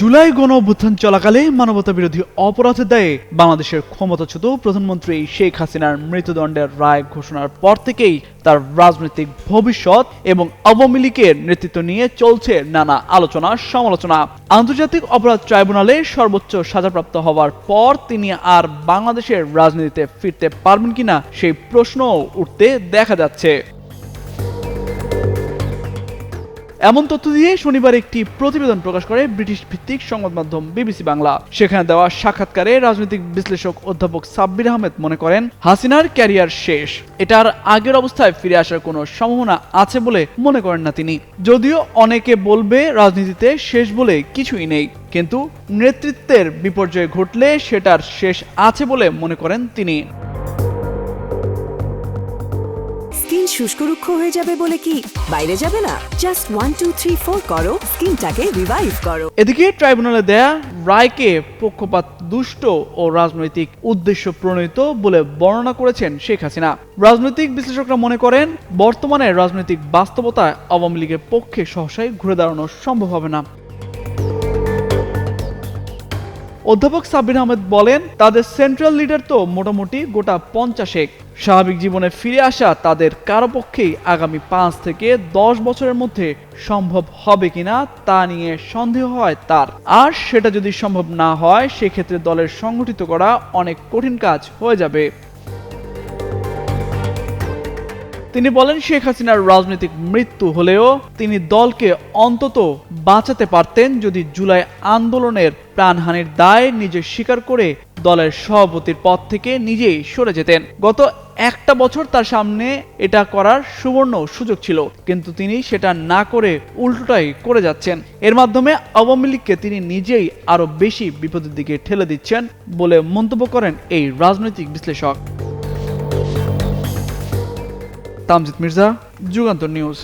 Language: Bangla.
জুলাই গণ অভ্যুত্থান চলাকালে মানবতা বিরোধী অপরাধের দায়ে বাংলাদেশের ক্ষমতাচ্যুত প্রধানমন্ত্রী শেখ হাসিনার মৃত্যুদণ্ডের রায় ঘোষণার পর থেকেই তার রাজনৈতিক ভবিষ্যৎ এবং আওয়ামী লীগের নেতৃত্ব নিয়ে চলছে নানা আলোচনা, সমালোচনা। আন্তর্জাতিক অপরাধ ট্রাইব্যুনালে সর্বোচ্চ সাজাপ্রাপ্ত হওয়ার পর তিনি আর বাংলাদেশের রাজনীতিতে ফিরতে পারবেন কিনা সেই প্রশ্নও উঠতে দেখা যাচ্ছে। এমন তথ্য দিয়ে শনিবার একটি প্রতিবেদন প্রকাশ করে ব্রিটিশ ভিত্তিক সংবাদ মাধ্যম বিবিসি বাংলা। সেখানে দেওয়া সাক্ষাৎকারে রাজনৈতিক বিশ্লেষক অধ্যাপক সাব্বির আহমেদ মনে করেন, হাসিনার ক্যারিয়ার শেষ, এটার আগের অবস্থায় ফিরে আসার কোনো সম্ভাবনা আছে বলে মনে করেন না তিনি। যদিও অনেকে বলবে রাজনীতিতে শেষ বলে কিছুই নেই, কিন্তু নেতৃত্বের বিপর্যয় ঘটলে সেটার শেষ আছে বলে মনে করেন তিনি। স্কিন শুষ্করুক্ষ হয়ে যাবে বলে কি? বাইরে যাবে না। Just one two three four করো। স্কিনটাকে রিভাইভ করো। এদিকে ট্রাইব্যুনালে দেয়া রায়কে পক্ষপাত, দুষ্ট ও রাজনৈতিক উদ্দেশ্য প্রণীত বলে বর্ণনা করেছেন শেখ হাসিনা। রাজনৈতিক বিশ্লেষকরা মনে করেন, বর্তমানে রাজনৈতিক বাস্তবতায় আওয়ামী লীগের পক্ষে সহসায় ঘুরে দাঁড়ানো সম্ভব হবে না। অধ্যাপক সাবির আহমেদ বলেন, তাদের সেন্ট্রাল লিডার তো মোটামুটি গোটা পঞ্চাশেক। স্বাভাবিক জীবনে ফিরে আসা তাদের কারও পক্ষেই আগামী পাঁচ থেকে দশ বছরের মধ্যে সম্ভব হবে কিনা তা নিয়ে সন্দেহ হয় তার। আর সেটা যদি সম্ভব না হয়, সেক্ষেত্রে দলের সংগঠিত করা অনেক কঠিন কাজ হয়ে যাবে। তিনি বলেন, শেখ হাসিনার রাজনৈতিক মৃত্যু হলেও তিনি দলকে অন্তত বাঁচাতে পারতেন যদি জুলাই আন্দোলনের প্রাণহানির দায় নিজে স্বীকার করে দলের সভাপতির পদ থেকে নিজেই সরে যেতেন। গত একটা বছর তার সামনে এটা করার সুবর্ণ সুযোগ ছিল, কিন্তু তিনি সেটা না করে উল্টোটাই করে যাচ্ছেন। এর মাধ্যমে আওয়ামী লীগকে তিনি নিজেই আরও বেশি বিপদের দিকে ঠেলে দিচ্ছেন বলে মন্তব্য করেন এই রাজনৈতিক বিশ্লেষক। তামজিদ মির্জা যুগান্তর নিউজ।